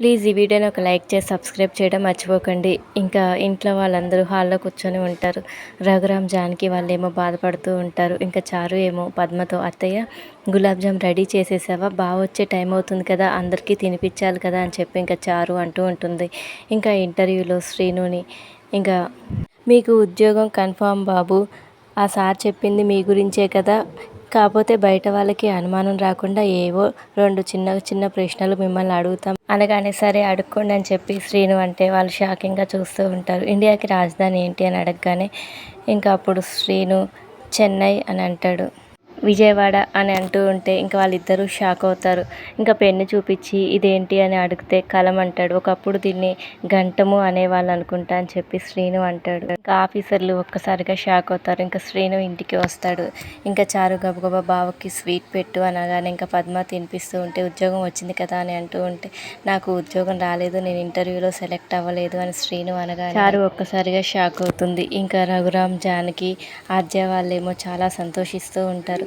please ఈ వీడియోని ఒక లైక్ చేసి సబ్స్క్రైబ్ చేయడం మర్చిపోకండి ఇంకా ఇంట్లో వాళ్ళందరూ హాల్లో కూర్చొని ఉంటారు రఘురామ్ వాళ్ళు ఏమో బాధపడుతూ ఉంటారు ఇంకా చారు ఏమో పద్మతో అత్తయ్య గులాబ్ జామ్ రెడీ చేసేసావా బాగా వచ్చే టైం అవుతుంది కదా అందరికీ తినిపించాలి కదా అని చెప్పి ఇంకా చారు అంటూ ఉంటుంది ఇంకా ఇంటర్వ్యూలో శ్రీనుని ఇంకా మీకు ఉద్యోగం కన్ఫామ్ బాబు ఆ సార్ చెప్పింది మీ గురించే కదా కాకపోతే బయట వాళ్ళకి అనుమానం రాకుండా ఏవో రెండు చిన్న చిన్న ప్రశ్నలు మిమ్మల్ని అడుగుతాం అనగానే సరే అడుక్కోండి అని చెప్పి శ్రీను అంటే వాళ్ళు షాకింగ్గా చూస్తూ ఉంటారు ఇండియాకి రాజధాని ఏంటి అని అడగగానే ఇంకా అప్పుడు శ్రీను చెన్నై అని అంటాడు విజయవాడ అని అంటూ ఉంటే ఇంకా వాళ్ళిద్దరూ షాక్ అవుతారు ఇంకా పెన్ను చూపించి ఇదేంటి అని అడిగితే కలం అంటాడు ఒకప్పుడు దీన్ని గంటము అనేవాళ్ళు అనుకుంటా అని చెప్పి శ్రీను అంటాడు ఇంకా ఆఫీసర్లు ఒక్కసారిగా షాక్ అవుతారు ఇంకా శ్రీను ఇంటికి వస్తాడు ఇంకా చారు గబగబా బావకి స్వీట్ పెట్టు అనగానే ఇంకా పద్మ తినిపిస్తూ ఉంటే ఉద్యోగం వచ్చింది కదా అని అంటూ ఉంటే నాకు ఉద్యోగం రాలేదు నేను ఇంటర్వ్యూలో సెలెక్ట్ అవ్వలేదు అని శ్రీను అనగానే చారు ఒక్కసారిగా షాక్ అవుతుంది ఇంకా రఘురామ్ జానకి ఆద్య వాళ్ళేమో చాలా సంతోషిస్తూ ఉంటారు